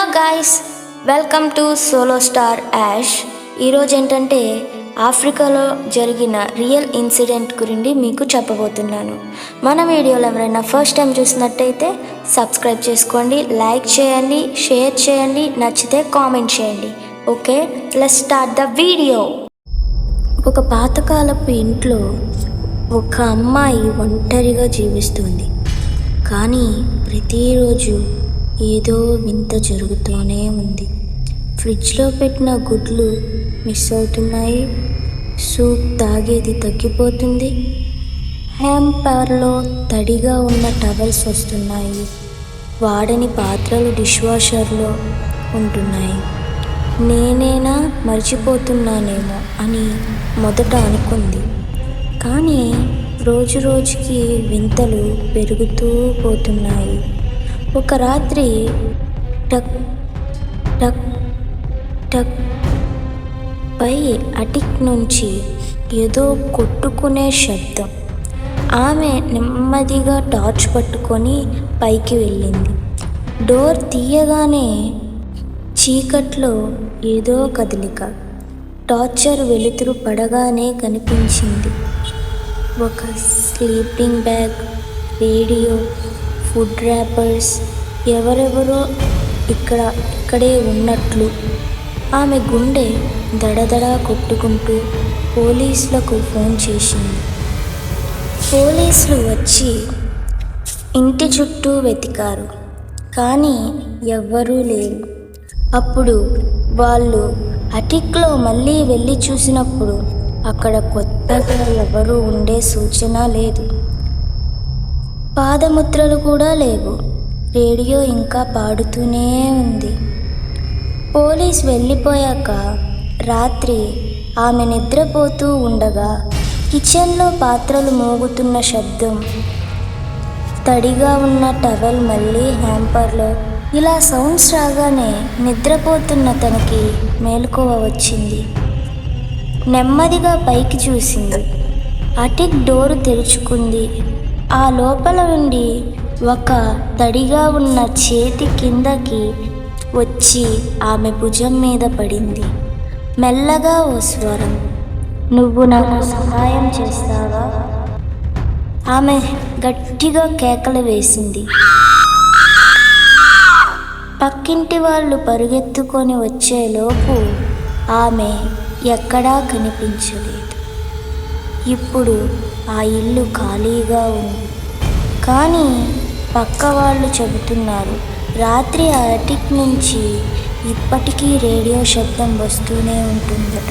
Hello guys welcome to Solo Star Yash ఈరోజు ఏంటంటే ఆఫ్రికాలో జరిగిన రియల్ ఇన్సిడెంట్ గురించి మీకు చెప్పబోతున్నాను. మన వీడియోలో ఎవరైనా ఫస్ట్ టైం చూసినట్టయితే సబ్స్క్రైబ్ చేసుకోండి లైక్ చేయండి షేర్ చేయండి నచ్చితే కామెంట్ చేయండి. Okay let start the video ఒక పాతకాలపు ఇంట్లో ఒక అమ్మాయి ఒంటరిగా జీవిస్తుంది. కానీ ప్రతిరోజు ఏదో వింత జరుగుతూనే ఉంది. ఫ్రిడ్జ్లో పెట్టిన గుడ్లు మిస్ అవుతున్నాయి. సూప్ తాగేది తగ్గిపోతుంది. హ్యాంపర్లో తడిగా ఉన్న టవల్స్ వస్తున్నాయి. వాడని పాత్రలు డిష్ వాషర్లో ఉంటున్నాయి. నేనేనా మర్చిపోతున్నానేమో అని మొదట అనుకుంది. కానీ రోజు రోజుకి వింతలు పెరుగుతూ పోతున్నాయి. ఒక రాత్రి టక్ టక్ టక్ పై అటిక్ నుంచి ఏదో కొట్టుకునే శబ్దం. ఆమె నెమ్మదిగా టార్చ్ పట్టుకొని పైకి వెళ్ళింది. డోర్ తీయగానే చీకట్లో ఏదో కదలిక. టార్చర్ వెలుతురు పడగానే కనిపించింది. ఒక sleeping bag radio food wrappers ఎవరెవరో ఇక్కడ ఇక్కడే ఉన్నట్లు. ఆమె గుండె దడదడ కొట్టుకుంటూ పోలీసులకు ఫోన్ చేసింది. పోలీసులు వచ్చి ఇంటి చుట్టూ వెతికారు కానీ ఎవ్వరూ లేరు. అప్పుడు వాళ్ళు అటిక్లో మళ్ళీ వెళ్ళి చూసినప్పుడు అక్కడ కొత్తగా ఎవరూ ఉండే సూచన లేదు. పాదముద్రలు కూడా లేవు. రేడియో ఇంకా పాడుతూనే ఉంది. పోలీస్ వెళ్ళిపోయాక రాత్రి ఆమె నిద్రపోతూ ఉండగా కిచెన్లో పాత్రలు మోగుతున్న శబ్దం తడిగా ఉన్న టవల్ మళ్ళీ హ్యాంపర్లో. ఇలా సౌండ్స్ రాగానే నిద్రపోతున్న తనకి మేలుకోవ వచ్చింది. నెమ్మదిగా పైకి చూసింది. అటిక్ డోరు తెరుచుకుంది. ఆ లోపల నుండి ఒక తడిగా ఉన్న చేతి కిందకి వచ్చి ఆమె భుజం మీద పడింది. మెల్లగా ఓ స్వరం నువ్వు నాకు సహాయం చేస్తావా? ఆమె గట్టిగా కేకలు వేసింది. పక్కింటి వాళ్ళు పరుగెత్తుకొని వచ్చేలోపు ఆమె ఎక్కడా కనిపించలేదు. ఇప్పుడు ఆ ఇల్లు ఖాళీగా ఉంది. కానీ పక్క వాళ్ళు చెబుతున్నారు రాత్రి ఆ అటిక్ నుంచి ఇప్పటికీ రేడియో శబ్దం వస్తూనే ఉంటుందట.